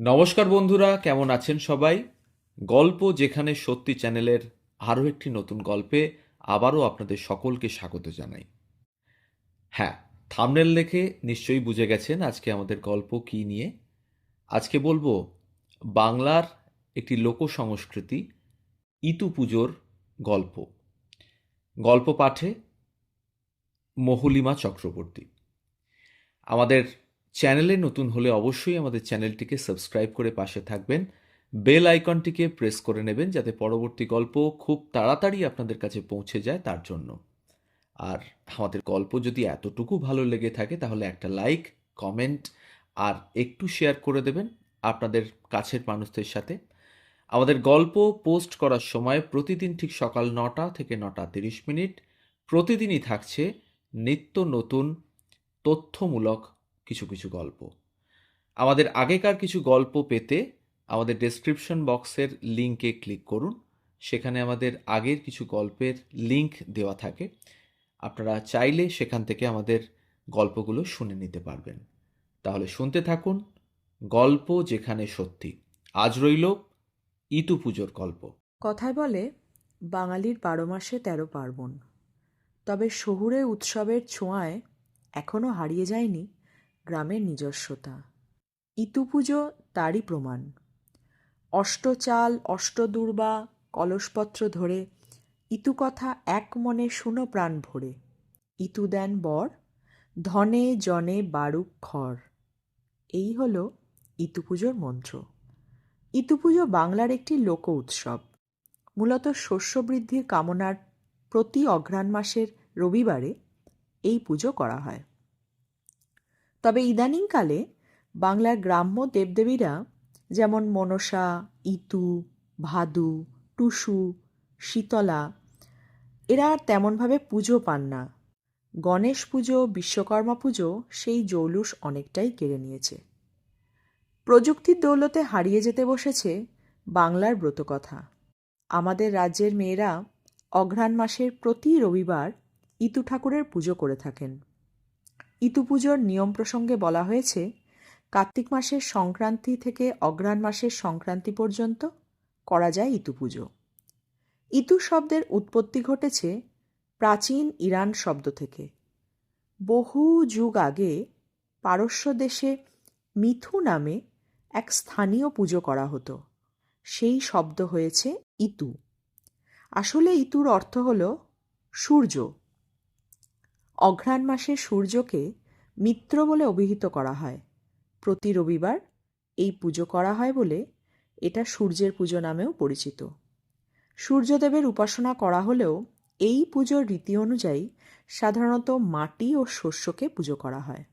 নমস্কার বন্ধুরা, কেমন আছেন সবাই? গল্প যেখানে সত্যি চ্যানেলের আরও একটি নতুন গল্পে আবারও আপনাদের সকলকে স্বাগত জানাই। হ্যাঁ থামনেল দেখে নিশ্চয়ই বুঝে গেছেন আজকে আমাদের গল্প কি নিয়ে। আজকে বলব, বাংলার একটি লোক সংস্কৃতি ইতু পুজোর গল্প। গল্প পাঠে মহুলিমা চক্রবর্তী। আমাদের চ্যানেলে নতুন হলে অবশ্যই আমাদের চ্যানেলটিকে সাবস্ক্রাইব করে পাশে থাকবেন। বেল আইকনটিকে প্রেস করে নেবেন যাতে পরবর্তী গল্প খুব তাড়াতাড়ি আপনাদের কাছে পৌঁছে যায় তার জন্য। আর আমাদের গল্প যদি এতটুকু ভালো লেগে থাকে তাহলে একটা লাইক, কমেন্ট আর একটু শেয়ার করে দেবেন আপনাদের কাছের মানুষদের সাথে। আমাদের গল্প পোস্ট করার সময় প্রতিদিন ঠিক সকাল নটা থেকে নটা তিরিশ মিনিট প্রতিদিনই থাকছে নিত্য নতুন, তথ্যমূলক কিছু কিছু গল্প। আমাদের আগেকার কিছু গল্প পেতে আমাদের ডেসক্রিপশন বক্সের লিঙ্কে ক্লিক করুন। সেখানে আমাদের আগের কিছু গল্পের লিংক দেওয়া থাকে। আপনারা চাইলে সেখান থেকে আমাদের গল্পগুলো শুনে নিতে পারবেন। তাহলে শুনতে থাকুন গল্প যেখানে সত্যি। আজ রইল ইতু পুজোর গল্প। কথায় বলে, বাঙালির বারো মাসে তেরো পার্বণ। তবে শহুরে উৎসবের ছোঁয়ায় এখনও হারিয়ে যায়নি গ্রামের নিজস্বতা। ইতু পুজো তারই প্রমাণ। অষ্টচাল, অষ্টদূর্বা, কলসপত্র ধরে ইতু কথা এক মনে শুনো প্রাণ ভরে। ইতু দেন বর, ধনে জনে বারুক খর। এই হল ইতু পুজোর মন্ত্র। ইতু পুজো বাংলার একটি লোক উৎসব। মূলত শস্য বৃদ্ধির কামনার প্রতি অঘ্রাণ মাসের রবিবারে এই পুজো করা হয়। তবে ইদানিংকালে বাংলার গ্রাম্য দেবদেবীরা যেমন মনসা, ইতু, ভাদু, টুসু, শীতলা, এরা আর তেমনভাবে পুজো পান না। গণেশ পুজো, বিশ্বকর্মা পুজো সেই জৌলুস অনেকটাই কেড়ে নিয়েছে। প্রযুক্তির দৌলতে হারিয়ে যেতে বসেছে বাংলার ব্রতকথা। আমাদের রাজ্যের মেয়েরা অঘ্রাণ মাসের প্রতি রবিবার ইতু ঠাকুরের পুজো করে থাকেন। ইতু পুজোর নিয়ম প্রসঙ্গে বলা হয়েছে, কার্তিক মাসের সংক্রান্তি থেকে অঘ্রাণ মাসের সংক্রান্তি পর্যন্ত করা যায় ইতু পুজো ইতু শব্দের উৎপত্তি ঘটেছে প্রাচীন ইরান শব্দ থেকে। বহু যুগ আগে পারস্য দেশে মিথু নামে এক স্থানীয় পুজো করা হতো। সেই শব্দ হয়েছে ইতু। আসলে ইতুর অর্থ হল সূর্য। অঘ্রাণ মাসে সূর্যকে মিত্র বলে অভিহিত করা হয়। প্রতি রবিবার এই পুজো করা হয় বলে এটা সূর্যের পুজো নামেও পরিচিত। সূর্যদেবের উপাসনা করা হলেও এই পুজোর রীতি অনুযায়ী সাধারণত মাটি ও শস্যকে পুজো করা হয়।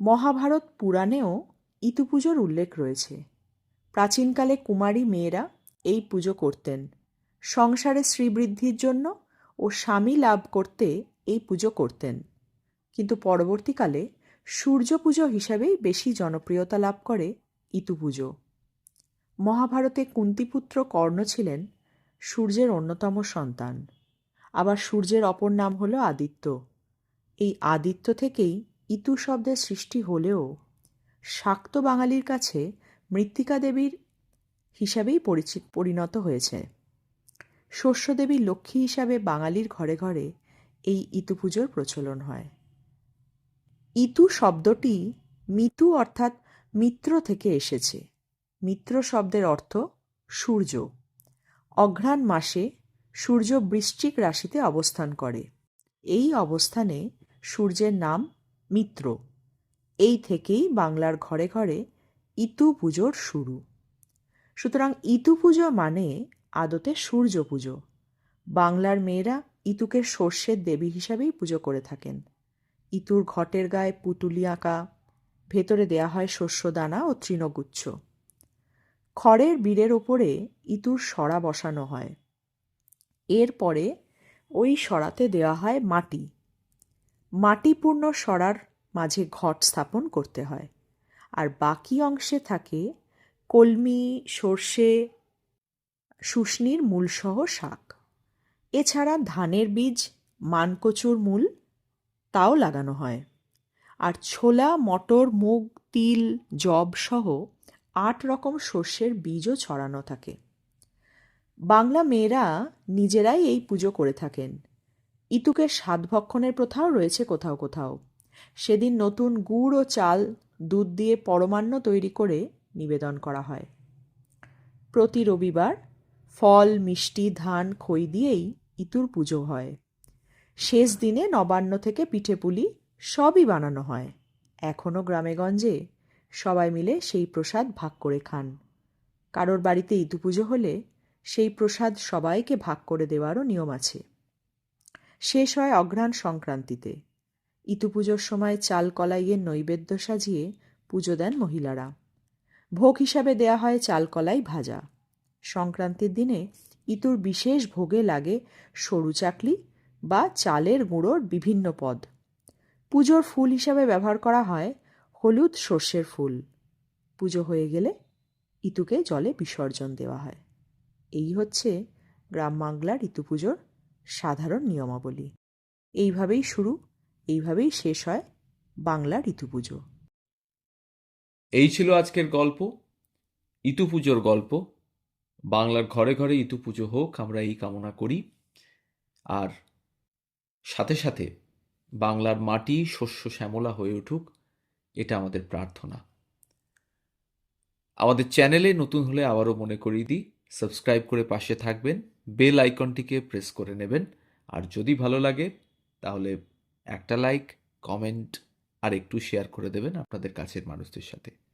মহাভারত পুরাণেও ইতু পুজোর উল্লেখ রয়েছে। প্রাচীনকালে কুমারী মেয়েরা এই পুজো করতেন। সংসারে শ্রীবৃদ্ধির জন্য ও স্বামী লাভ করতে এই পুজো করতেন। কিন্তু পরবর্তীকালে সূর্য পুজো হিসাবেই বেশি জনপ্রিয়তা লাভ করে ইতু পুজো। মহাভারতে কুন্তিপুত্র কর্ণ ছিলেন সূর্যের অন্যতম সন্তান। আবার সূর্যের অপর নাম হল আদিত্য। এই আদিত্য থেকেই ইতু শব্দের সৃষ্টি হলেও শাক্ত বাঙালির কাছে মৃত্তিকা দেবীর হিসাবেই পরিচিত পরিণত হয়েছে। শস্যদেবী লক্ষ্মী হিসাবে বাঙালির ঘরে ঘরে এই ইতু পুজোর প্রচলন হয়। ইতু শব্দটি মিতু অর্থাৎ মিত্র থেকে এসেছে। মিত্র শব্দের অর্থ সূর্য। অঘ্রাণ মাসে সূর্য বৃশ্চিক রাশিতে অবস্থান করে। এই অবস্থানে সূর্যের নাম মিত্র। এই থেকেই বাংলার ঘরে ঘরে ইতু পুজোর শুরু। সুতরাং ইতু পুজো মানে আদতে সূর্য পুজো বাংলার মেয়েরা ইতুকে সর্ষের দেবী হিসাবেই পুজো করে থাকেন। ইতুর ঘটের গায়ে পুতুলি আঁকা, ভেতরে দেয়া হয় শস্যদানা ও তৃণগুচ্ছ। খড়ের বীরের ওপরে ইতুর সরা বসানো হয়। এরপরে ওই সরাতে দেওয়া হয় মাটি। মাটিপূর্ণ সরার মাঝে ঘট স্থাপন করতে হয়। আর বাকি অংশে থাকে কলমি, সর্ষে, শুষ্নির মূলসহ শাক। এছাড়া ধানের বীজ, মানকচুর মূল, তাও লাগানো হয়। আর ছোলা, মটর, মুগ, তিল জব সহ আট রকম শস্যের বীজও ছড়ানো থাকে। বাংলা মেয়েরা নিজেরাই এই পুজো করে থাকেন। ইতুকের সাধভক্ষণের প্রথাও রয়েছে কোথাও কোথাও। সেদিন নতুন গুড় ও চাল, দুধ দিয়ে পরমান্ন তৈরি করে নিবেদন করা হয়। প্রতি রবিবার ফল, মিষ্টি, ধান, খই দিয়েই ইতুর পুজো হয়। শেষ দিনে নবান্ন থেকে পিঠেপুলি সবই বানানো হয়। এখনও গ্রামেগঞ্জে সবাই মিলে সেই প্রসাদ ভাগ করে খান। কারোর বাড়িতে ইতু পুজো হলে সেই প্রসাদ সবাইকে ভাগ করে দেওয়ারও নিয়ম আছে। শেষ হয় অঘ্রাণ সংক্রান্তিতে। ইতু পুজোর সময় চাল কলাইয়ের নৈবেদ্য সাজিয়ে পুজো দেন মহিলারা। ভোগ হিসাবে দেয়া হয় চাল কলাই ভাজা। সংক্রান্তির দিনে ইতুর বিশেষ ভোগে লাগে সরু চাকলি বা চালের গুঁড়োর বিভিন্ন পদ। পুজোর ফুল হিসাবে ব্যবহার করা হয় হলুদ সর্ষের ফুল। পুজো হয়ে গেলে ইতুকে জলে বিসর্জন দেওয়া হয়। এই হচ্ছে গ্রাম বাংলার ঋতু পুজোর সাধারণ নিয়মাবলী। এইভাবেই শুরু, এইভাবেই শেষ হয় বাংলা ঋতু পুজো। এই ছিল আজকের গল্প ইতু পুজোর গল্প। বাংলার ঘরে ঘরে ইতু পুজো হোক, আমরা এই কামনা করি। আর সাথে সাথে বাংলার মাটি শস্য শ্যামলা হয়ে উঠুক, এটা আমাদের প্রার্থনা। আমাদের চ্যানেলে নতুন হলে আবারও মনে করিয়ে দিই, সাবস্ক্রাইব করে পাশে থাকবেন, বেল আইকনটিকে প্রেস করে নেবেন। আর যদি ভালো লাগে, তাহলে একটা লাইক, কমেন্ট, আর একটু শেয়ার করে দেবেন আপনাদের কাছের মানুষদের সাথে।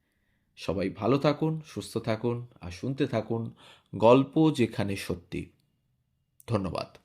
সবাই ভালো থাকুন সুস্থ থাকুন আর শুনতে থাকুন গল্প যেখানে সত্যি। ধন্যবাদ।